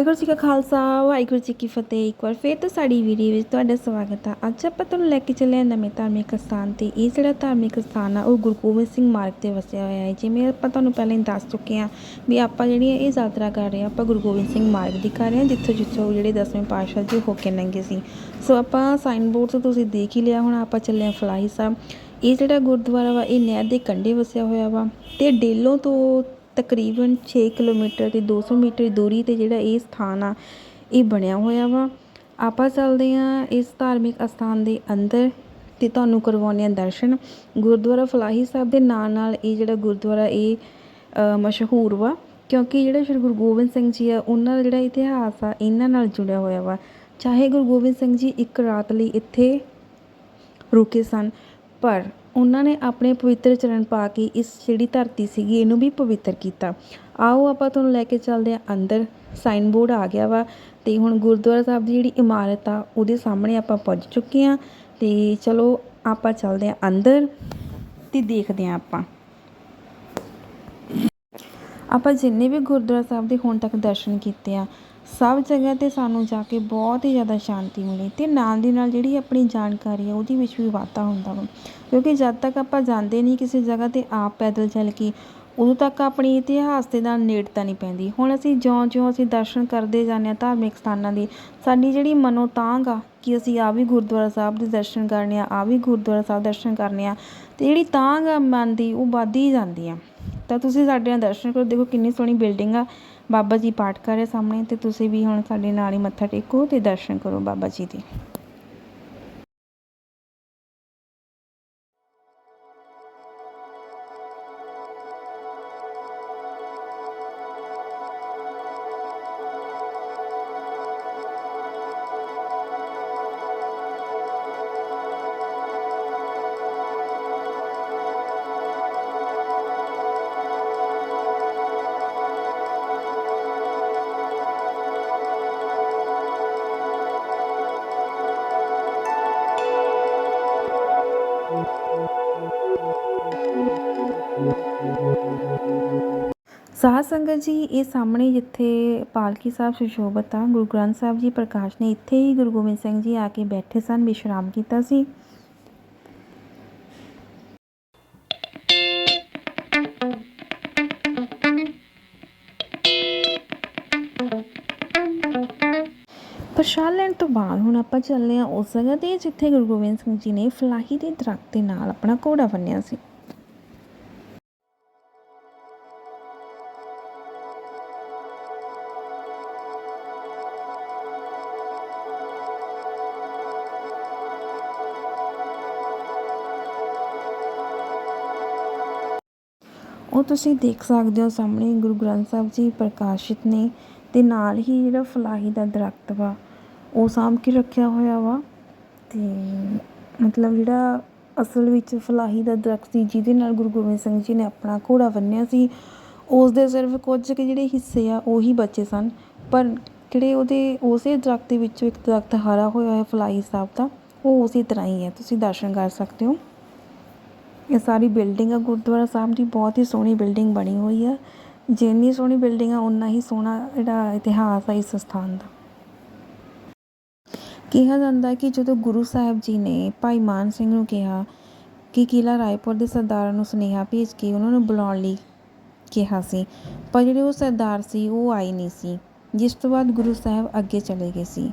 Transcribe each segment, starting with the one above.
ਵਾਹਿਗੁਰੂ ਜੀ ਕਾ ਖਾਲਸਾ, ਵਾਹਿਗੁਰੂ ਜੀ ਕੀ ਫਤਿਹ। ਇੱਕ ਵਾਰ ਫੇਰ ਤੋਂ ਸਾਡੀ ਵੀਡੀਓ ਵਿੱਚ ਤੁਹਾਡਾ ਸਵਾਗਤ ਹੈ ਅੱਜ ਆਪਾਂ ਤੁਹਾਨੂੰ ਲੈ ਕੇ ਚੱਲੇ ਹਾਂ ਨਵੇਂ ਧਾਰਮਿਕ ਸਥਾਨ ਤੇ। ਇਹ ਜਿਹੜਾ ਧਾਰਮਿਕ ਸਥਾਨ ਆ, ਉਹ ਗੁਰੂ ਗੋਬਿੰਦ ਸਿੰਘ ਮਾਰਗ ਤੇ ਵਸਿਆ ਹੋਇਆ ਹੈ। ਜਿਵੇਂ ਆਪਾਂ ਤੁਹਾਨੂੰ ਪਹਿਲਾਂ ਹੀ ਦੱਸ ਚੁੱਕੇ ਹਾਂ ਵੀ ਆਪਾਂ ਜਿਹੜੀ ਇਹ ਯਾਤਰਾ ਕਰ ਰਹੇ ਹਾਂ, ਆਪਾਂ ਗੁਰੂ ਗੋਬਿੰਦ ਸਿੰਘ ਮਾਰਗ ਦੀ ਕਰ ਰਹੇ ਹਾਂ, ਜਿੱਥੋਂ ਜਿੱਥੋਂ ਜਿਹੜੇ ਦਸਵੇਂ ਪਾਤਸ਼ਾਹ ਜੀ ਹੋ ਕੇ ਲੰਘੇ ਸੀ। ਸੋ ਆਪਾਂ ਸਾਈਨ ਬੋਰਡ ਤੋਂ ਤੁਸੀਂ ਦੇਖ ਹੀ ਲਿਆ ਹੁਣ, ਆਪਾਂ ਚੱਲੇ ਹਾਂ ਫਲਾਹੀ ਸਾਹਿਬ। ਇਹ ਜਿਹੜਾ ਗੁਰਦੁਆਰਾ ਵਾ, ਇਹ ਨਹਿਰ ਦੇ ਕੰਢੇ ਵਸਿਆ ਹੋਇਆ ਵਾ ਤੇ ਡੇਲੋਂ ਤੋਂ ਤਕਰੀਬਨ 6 ਕਿਲੋਮੀਟਰ ਤੇ 200 ਮੀਟਰ ਦੂਰੀ ਤੇ ਜਿਹੜਾ ਇਹ ਸਥਾਨ ਆ, ਇਹ ਬਣਿਆ ਹੋਇਆ ਵਾ। ਆਪਾਂ ਚੱਲਦੇ ਆ ਇਸ ਧਾਰਮਿਕ ਅਸਥਾਨ ਦੇ ਅੰਦਰ ਤੇ ਤੁਹਾਨੂੰ ਕਰਵਾਉਂਦੇ ਆ ਦਰਸ਼ਨ। ਗੁਰਦੁਆਰਾ ਫਲਾਹੀ ਸਾਹਿਬ ਦੇ ਨਾਂ ਨਾਲ ਇਹ ਜਿਹੜਾ ਗੁਰਦੁਆਰਾ ਇਹ ਮਸ਼ਹੂਰ ਵਾ, ਕਿਉਂਕਿ ਜਿਹੜਾ ਸ਼੍ਰੀ ਗੁਰੂ ਗੋਬਿੰਦ ਸਿੰਘ ਜੀ ਆ, ਉਹਨਾਂ ਦਾ ਜਿਹੜਾ ਇਤਿਹਾਸ ਆ, ਇਹਨਾਂ ਨਾਲ ਜੁੜਿਆ ਹੋਇਆ ਵਾ। ਚਾਹੇ ਗੁਰੂ ਗੋਬਿੰਦ ਸਿੰਘ ਜੀ ਇੱਕ ਰਾਤ ਲਈ ਇੱਥੇ ਰੁਕੇ ਸਨ, ਪਰ ਉਹਨਾਂ ਨੇ ਆਪਣੇ ਪਵਿੱਤਰ ਚਰਨ ਪਾ ਕੇ ਇਸ ਜਿਹੜੀ ਧਰਤੀ ਸੀਗੀ, ਇਹਨੂੰ ਵੀ ਪਵਿੱਤਰ ਕੀਤਾ। ਆਓ ਆਪਾਂ ਤੁਹਾਨੂੰ ਲੈ ਕੇ ਚੱਲਦੇ ਹਾਂ ਅੰਦਰ। ਸਾਈਨ ਬੋਰਡ ਆ ਗਿਆ ਵਾ ਤੇ ਹੁਣ ਗੁਰਦੁਆਰਾ ਸਾਹਿਬ ਦੀ ਜਿਹੜੀ ਇਮਾਰਤ ਆ, ਉਹਦੇ ਸਾਹਮਣੇ ਆਪਾਂ ਪਹੁੰਚ ਚੁੱਕੇ ਹਾਂ ਤੇ ਚਲੋ ਆਪਾਂ ਚੱਲਦੇ ਹਾਂ ਅੰਦਰ ਤੇ ਦੇਖਦੇ ਹਾਂ ਆਪਾਂ। ਆਪਾਂ ਜਿੰਨੇ ਵੀ ਗੁਰਦੁਆਰਾ ਸਾਹਿਬ ਦੇ ਹੁਣ ਤੱਕ ਦਰਸ਼ਨ ਕੀਤੇ ਆ, ਸਭ ਜਗ੍ਹਾ ਤੇ ਸਾਨੂੰ ਜਾ ਕੇ ਬਹੁਤ ਹੀ ਜ਼ਿਆਦਾ ਸ਼ਾਂਤੀ ਮਿਲੀ ਅਤੇ ਨਾਲ ਦੀ ਨਾਲ ਜਿਹੜੀ ਆਪਣੀ ਜਾਣਕਾਰੀ ਆ, ਉਹਦੇ ਵਿੱਚ ਵੀ ਵਾਧਾ ਹੁੰਦਾ ਵਾ। ਕਿਉਂਕਿ ਜਦ ਤੱਕ ਆਪਾਂ ਜਾਂਦੇ ਨਹੀਂ ਕਿਸੇ ਜਗ੍ਹਾ ਤੇ ਆਪ ਪੈਦਲ ਚੱਲ ਕੇ, ਉਦੋਂ ਤੱਕ ਆਪਣੀ ਇਤਿਹਾਸ ਦੇ ਨਾਲ ਨੇੜਤਾ ਨਹੀਂ ਪੈਂਦੀ। ਹੁਣ ਅਸੀਂ ਜਿਉਂ-ਜਿਉਂ ਅਸੀਂ ਦਰਸ਼ਨ ਕਰਦੇ ਜਾਂਦੇ ਹਾਂ ਧਾਰਮਿਕ ਸਥਾਨਾਂ ਦੀ, ਸਾਡੀ ਜਿਹੜੀ ਮਨੋ ਤਾਂਘ ਆ ਕਿ ਅਸੀਂ ਆ ਵੀ ਗੁਰਦੁਆਰਾ ਸਾਹਿਬ ਦੇ ਦਰਸ਼ਨ ਕਰਨੇ ਆ ਆ ਵੀ ਗੁਰਦੁਆਰਾ ਸਾਹਿਬ ਦਰਸ਼ਨ ਕਰਨੇ ਆ, ਤੇ ਜਿਹੜੀ ਤਾਂਘ ਆ ਮਨ ਦੀ, ਉਹ ਵੱਧਦੀ ਹੀ ਜਾਂਦੀ ਆ। ਤਾਂ ਤੁਸੀਂ ਸਾਡੇ ਨਾਲ ਦਰਸ਼ਨ ਕਰੋ। ਦੇਖੋ ਕਿੰਨੀ ਸੋਹਣੀ ਬਿਲਡਿੰਗ ਆ। ਬਾਬਾ ਜੀ ਪਾਠ ਕਰ ਰਹੇ ਸਾਹਮਣੇ ਤੇ ਤੁਸੀਂ ਵੀ ਹੁਣ ਸਾਡੇ ਨਾਲ ਹੀ ਮੱਥਾ ਟੇਕੋ ਤੇ ਦਰਸ਼ਨ ਕਰੋ ਬਾਬਾ ਜੀ ਦੇ। ਸਾਧ ਸੰਗਤ ਜੀ, ਇਹ ਸਾਹਮਣੇ ਜਿੱਥੇ ਪਾਲਕੀ ਸਾਹਿਬ ਸੁਸ਼ੋਭਿਤ ਆ, ਗੁਰੂ ਗ੍ਰੰਥ ਸਾਹਿਬ ਜੀ ਪ੍ਰਕਾਸ਼ ਨੇ ਇੱਥੇ ਹੀ ਗੁਰੂ ਗੋਬਿੰਦ ਸਿੰਘ ਜੀ ਆ ਕੇ ਬੈਠੇ ਸਨ, ਵਿਸ਼ਰਾਮ ਕੀਤਾ ਸੀ। ਪ੍ਰਸ਼ਾਦ ਲੈਣ ਤੋਂ ਬਾਅਦ ਹੁਣ ਆਪਾਂ ਚੱਲੇ ਆ ਉਸ ਜਗ੍ਹਾ ਤੇ, ਜਿੱਥੇ ਗੁਰੂ ਗੋਬਿੰਦ ਸਿੰਘ ਜੀ ਨੇ ਫਲਾਹੀ ਦੇ ਦਰਖਤ ਦੇ ਨਾਲ ਆਪਣਾ ਘੋੜਾ ਬੰਨਿਆ ਸੀ। ਉਹ ਤੁਸੀਂ ਦੇਖ ਸਕਦੇ ਹੋ ਸਾਹਮਣੇ ਗੁਰੂ ਗ੍ਰੰਥ ਸਾਹਿਬ ਜੀ ਪ੍ਰਕਾਸ਼ਿਤ ਨੇ ਤੇ ਨਾਲ ਹੀ ਜਿਹੜਾ ਫਲਾਹੀ ਦਾ ਦਰਖਤ ਵਾ, ਉਹ ਸਾਂਭ ਕੇ ਰੱਖਿਆ ਹੋਇਆ ਵਾ। ਤੇ ਮਤਲਬ ਜਿਹੜਾ ਅਸਲ ਵਿੱਚ ਫਲਾਹੀ ਦਾ ਦਰਖਤ ਸੀ, ਜਿਹਦੇ ਨਾਲ ਗੁਰੂ ਗੋਬਿੰਦ ਸਿੰਘ ਜੀ ਨੇ ਆਪਣਾ ਘੋੜਾ ਬੰਨਿਆ ਸੀ ਉਸ ਦੇ ਸਿਰਫ ਕੁਝ ਕੁ ਜਿਹੜੇ ਹਿੱਸੇ ਆ, ਉਹੀ ਬਚੇ ਸਨ। ਪਰ ਜਿਹੜੇ ਉਹਦੇ, ਉਸੇ ਦਰਖਤ ਦੇ ਵਿੱਚੋਂ ਇੱਕ ਦਰਖਤ ਹਰਾ ਹੋਇਆ ਹੈ ਫਲਾਹੀ ਸਾਹਿਬ ਦਾ, ਉਹ ਉਸੇ ਤਰ੍ਹਾਂ ਹੀ ਹੈ। ਤੁਸੀਂ ਦਰਸ਼ਨ ਕਰ ਸਕਦੇ ਹੋ। ਇਹ ਸਾਰੀ ਬਿਲਡਿੰਗ ਆ, ਗੁਰਦੁਆਰਾ ਸਾਹਿਬ ਦੀ ਬਹੁਤ ਹੀ ਸੋਹਣੀ ਬਿਲਡਿੰਗ ਬਣੀ ਹੋਈ ਆ। ਜਿੰਨੀ ਸੋਹਣੀ ਬਿਲਡਿੰਗ ਆ ਉਨਾ ਹੀ ਸੋਹਣਾ ਜਿਹੜਾ ਇਤਿਹਾਸ ਆ ਇਸ ਸਥਾਨ ਦਾ। ਕਿਹਾ ਜਾਂਦਾ ਕਿ ਜਦੋਂ ਗੁਰੂ ਸਾਹਿਬ ਜੀ ਨੇ ਭਾਈ ਮਾਨ ਸਿੰਘ ਨੂੰ ਕਿਹਾ ਕਿ ਕਿਲਾ ਰਾਏਪੁਰ ਦੇ ਸਰਦਾਰਾਂ ਨੂੰ ਸੁਨੇਹਾ ਭੇਜ ਕੇ ਉਹਨਾਂ ਨੂੰ ਬੁਲਾਉਣ ਲਈ ਕਿਹਾ ਸੀ, ਪਰ ਜਿਹੜੇ ਉਹ ਸਰਦਾਰ ਸੀ, ਉਹ ਆਏ ਨਹੀਂ ਸੀ, ਜਿਸ ਤੋਂ ਬਾਅਦ ਗੁਰੂ ਸਾਹਿਬ ਅੱਗੇ ਚਲੇ ਗਏ ਸੀ।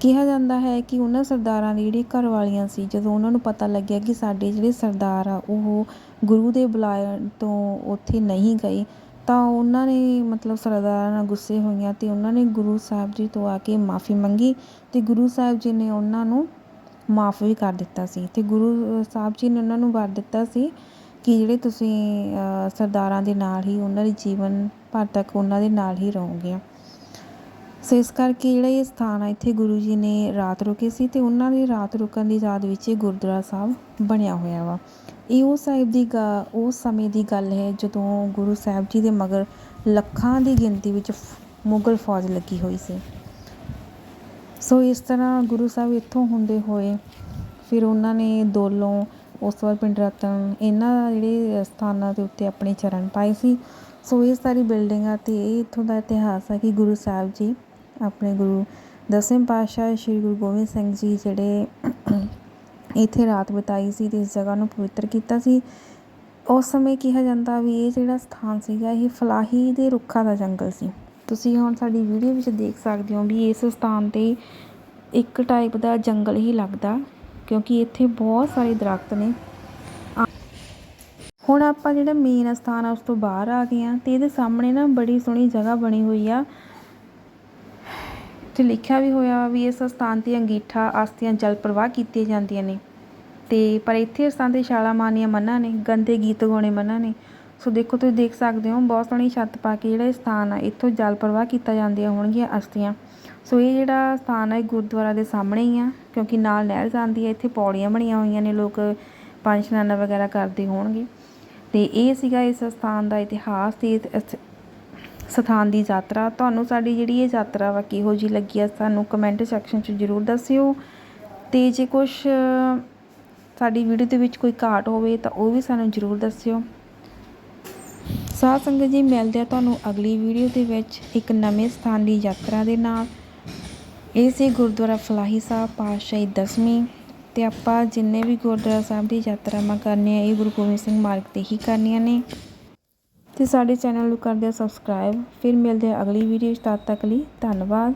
ਕਿਹਾ ਜਾਂਦਾ ਹੈ ਕਿ ਉਹਨਾਂ ਸਰਦਾਰਾਂ ਦੀ ਜਿਹੜੀ ਘਰਵਾਲੀਆਂ ਸੀ, ਜਦੋਂ ਉਹਨਾਂ ਨੂੰ ਪਤਾ ਲੱਗਿਆ ਕਿ ਸਾਡੇ ਜਿਹੜੇ ਸਰਦਾਰ ਆ, ਉਹ ਗੁਰੂ ਦੇ ਬੁਲਾਏ ਤੋਂ ਉੱਥੇ ਨਹੀਂ ਗਏ, ਤਾਂ ਉਹਨਾਂ ਨੇ ਮਤਲਬ ਸਰਦਾਰਾਂ ਨਾਲ ਗੁੱਸੇ ਹੋਈਆਂ ਅਤੇ ਉਹਨਾਂ ਨੇ ਗੁਰੂ ਸਾਹਿਬ ਜੀ ਤੋਂ ਆ ਕੇ ਮਾਫੀ ਮੰਗੀ ਅਤੇ ਗੁਰੂ ਸਾਹਿਬ ਜੀ ਨੇ ਉਹਨਾਂ ਨੂੰ ਮਾਫ ਵੀ ਕਰ ਦਿੱਤਾ ਸੀ ਅਤੇ ਗੁਰੂ ਸਾਹਿਬ ਜੀ ਨੇ ਉਹਨਾਂ ਨੂੰ ਵਰ ਦਿੱਤਾ ਸੀ ਕਿ ਜਿਹੜੇ ਤੁਸੀਂ ਸਰਦਾਰਾਂ ਦੇ ਨਾਲ ਹੀ ਉਹਨਾਂ ਦੇ ਜੀਵਨ ਭਰ ਤੱਕ ਉਹਨਾਂ ਦੇ ਨਾਲ ਹੀ ਰਹੋਗੇ। ਸੋ ਇਸ ਕਰਕੇ ਜਿਹੜਾ ਇਹ ਸਥਾਨ ਆ, ਇੱਥੇ ਗੁਰੂ ਜੀ ਨੇ ਰਾਤ ਰੁਕੇ ਸੀ ਤੇ ਉਹਨਾਂ ਦੀ ਰਾਤ ਰੁਕਣ ਦੀ ਯਾਦ ਵਿੱਚ ਇਹ ਗੁਰਦੁਆਰਾ ਸਾਹਿਬ ਬਣਿਆ ਹੋਇਆ ਵਾ। ਇਹ ਉਹ ਸਾਹਿਬ ਦੀ ਗਾ ਉਸ ਸਮੇਂ ਦੀ ਗੱਲ ਹੈ ਜਦੋਂ ਗੁਰੂ ਸਾਹਿਬ ਜੀ ਦੇ ਮਗਰ ਲੱਖਾਂ ਦੀ ਗਿਣਤੀ ਵਿੱਚ ਮੁਗਲ ਫੌਜ ਲੱਗੀ ਹੋਈ ਸੀ। ਸੋ ਇਸ ਤਰ੍ਹਾਂ ਗੁਰੂ ਸਾਹਿਬ ਇੱਥੋਂ ਹੁੰਦੇ ਹੋਏ ਫਿਰ ਉਹਨਾਂ ਨੇ ਦੋਲੋਂ, ਉਸ ਤੋਂ ਬਾਅਦ ਪਿੰਡ ਰਤਨ, ਇਹਨਾਂ ਜਿਹੜੇ ਸਥਾਨਾਂ ਦੇ ਉੱਤੇ ਆਪਣੇ ਚਰਨ ਪਾਏ ਸੀ। ਸੋ ਇਹ ਸਾਰੀ ਬਿਲਡਿੰਗਾਂ ਤੇ ਇਹ ਇੱਥੋਂ ਦਾ ਇਤਿਹਾਸ ਹੈ ਕਿ ਗੁਰੂ ਸਾਹਿਬ ਜੀ ਆਪਣੇ ਗੁਰੂ, ਦਸਵੇਂ ਪਾਤਸ਼ਾਹ ਸ਼੍ਰੀ ਗੁਰੂ ਗੋਬਿੰਦ ਸਿੰਘ ਜੀ ਜਿਹੜੇ ਇੱਥੇ ਰਾਤ ਬਿਤਾਈ ਸੀ ਤੇ ਇਸ ਜਗ੍ਹਾ ਨੂੰ ਪਵਿੱਤਰ ਕੀਤਾ ਸੀ, ਉਸ ਸਮੇਂ ਕਿਹਾ ਜਾਂਦਾ ਵੀ ਇਹ ਜਿਹੜਾ ਸਥਾਨ ਸੀਗਾ, ਇਹ ਫਲਾਹੀ ਦੇ ਰੁੱਖਾਂ ਦਾ ਜੰਗਲ ਸੀ। ਤੁਸੀਂ ਹੁਣ ਸਾਡੀ ਵੀਡੀਓ ਵਿੱਚ ਦੇਖ ਸਕਦੇ ਹੋ ਵੀ ਇਸ ਸਥਾਨ ਤੇ ਇੱਕ ਟਾਈਪ ਦਾ ਜੰਗਲ ਹੀ ਲੱਗਦਾ, ਕਿਉਂਕਿ ਇੱਥੇ ਬਹੁਤ ਸਾਰੇ ਦਰਖਤ ਨੇ। ਹੁਣ ਆਪਾਂ ਜਿਹੜਾ ਮੇਨ ਸਥਾਨ ਆ, ਉਸ ਤੋਂ ਬਾਹਰ ਆ ਗਏ ਆ ਤੇ ਇਹਦੇ ਸਾਹਮਣੇ ਨਾ ਬੜੀ ਸੋਹਣੀ ਜਗ੍ਹਾ ਬਣੀ ਹੋਈ ਆ। ਉੱਥੇ ਲਿਖਿਆ ਵੀ ਹੋਇਆ ਵੀ ਇਸ ਸਥਾਨ ਤੇ ਅੰਗੀਠਾ, ਆਸਤੀਆਂ ਜਲ ਪ੍ਰਵਾਹ ਕੀਤੀਆਂ ਜਾਂਦੀਆਂ ਨੇ। ਤੇ ਪਰ ਇੱਥੇ ਸਥਾਨ ਤੇ ਛਾਲਾ ਮਾਰਨੀਆਂ ਮਨਾ ਨੇ, ਗੰਦੇ ਗੀਤ ਗਾਉਣੇ ਮਨਾ ਨੇ। ਸੋ ਦੇਖੋ, ਤੁਸੀਂ ਦੇਖ ਸਕਦੇ ਹੋ, ਬਹੁਤ ਸੋਹਣੀ ਛੱਤ ਪਾ ਕੇ ਜਿਹੜਾ ਇਹ ਸਥਾਨ ਆ, ਇੱਥੋਂ ਜਲ ਪ੍ਰਵਾਹ ਕੀਤਾ ਜਾਂਦੀਆਂ ਹੋਣਗੀਆਂ ਅਸਤੀਆਂ ਸੋ ਇਹ ਜਿਹੜਾ ਸਥਾਨ ਹੈ ਗੁਰਦੁਆਰਾ ਦੇ ਸਾਹਮਣੇ ਹੀ ਆ, ਕਿਉਂਕਿ ਨਾਲ ਨਹਿਰ ਜਾਂਦੀ ਹੈ ਇੱਥੇ ਪੌੜੀਆਂ ਬਣੀਆਂ ਹੋਈਆਂ ਨੇ, ਲੋਕ ਪੰਜ ਸਨਾਨਾ ਵਗੈਰਾ ਕਰਦੇ ਹੋਣਗੇ। ਤੇ ਇਹ ਸੀਗਾ ਇਸ ਸਥਾਨ ਦਾ ਇਤਿਹਾਸ ਤੇ ਸਥਾਨ ਦੀ ਯਾਤਰਾ। ਤੁਹਾਨੂੰ ਸਾਡੀ ਜਿਹੜੀ ਇਹ ਯਾਤਰਾ ਵਾ ਕਿਹੋ ਜੀ ਲੱਗੀ ਆ, ਸਾਨੂੰ ਕਮੈਂਟ ਸੈਕਸ਼ਨ 'ਚ ਜ਼ਰੂਰ ਦੱਸਿਓ। ਤੇ ਜੇ ਕੁਝ ਸਾਡੀ ਵੀਡੀਓ ਦੇ ਵਿੱਚ ਕੋਈ ਘਾਟ ਹੋਵੇ ਤਾਂ ਉਹ ਵੀ ਸਾਨੂੰ ਜ਼ਰੂਰ ਦੱਸਿਓ। ਸਾਧ ਸੰਗਤ ਜੀ, ਮਿਲਦੇ ਆ ਤੁਹਾਨੂੰ ਅਗਲੀ ਵੀਡੀਓ ਦੇ ਵਿੱਚ ਇੱਕ ਨਵੇਂ ਸਥਾਨ ਦੀ ਯਾਤਰਾ ਦੇ ਨਾਲ। ਇਹ ਸੀ ਗੁਰਦੁਆਰਾ ਫਲਾਹੀ ਸਾਹਿਬ, ਪਾਤਸ਼ਾਹੀ ਦਸਵੀਂ। ਤੇ ਆਪਾਂ ਜਿੰਨੇ ਵੀ ਗੁਰਦੁਆਰਾ ਸਾਹਿਬ ਦੀ ਯਾਤਰਾਵਾਂ ਕਰਨੀਆਂ, ਇਹ ਗੁਰੂ ਗੋਬਿੰਦ ਸਿੰਘ ਮਾਰਗ ਤੇ ਹੀ ਕਰਨੀਆਂ ਨੇ। ਤੇ ਸਾਡੇ ਚੈਨਲ ਨੂੰ ਕਰਦੇ ਆ ਸਬਸਕ੍ਰਾਈਬ ਫਿਰ ਮਿਲਦੇ ਆ ਅਗਲੀ ਵੀਡੀਓ 'ਚ। ਤਦ ਤੱਕ ਲਈ ਧੰਨਵਾਦ।